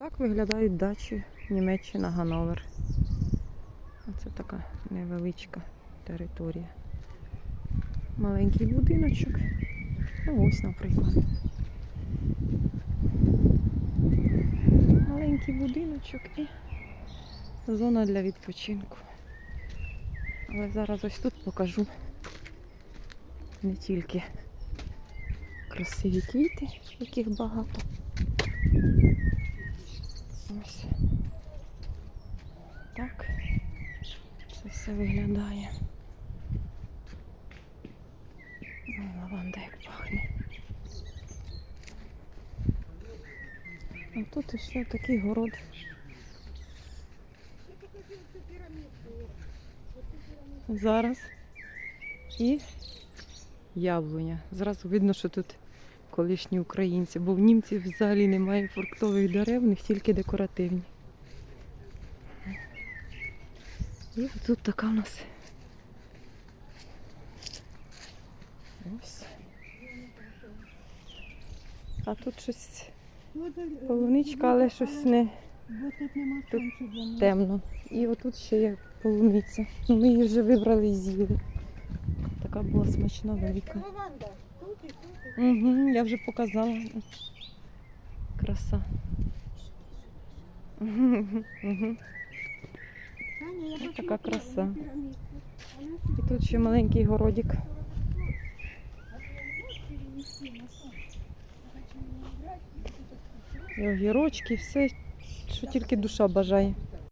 Так виглядають дачі Німеччина Гановер. Оце така невеличка територія. Маленький будиночок. Ну, ось, наприклад. Маленький будиночок і зона для відпочинку. Але зараз ось тут покажу не тільки красиві квіти, яких багато. Ось так це все виглядає. Ой, лаванда як пахне. А тут ще такий город. Зараз і яблуня. Зразу видно, що тут колишні українці, бо в німців взагалі немає фруктових дерев, в них тільки декоративні. І тут така в нас. Ось. А тут щось полуничка, але щось не тут темно. І отут ще є полуниця. Ну, ми її вже вибрали і з'їли. Така була смачна велика. Угу, я вже показала. Краса. Угу. Така краса. І тут ще маленький городик. І огірочки, все, що тільки душа бажає.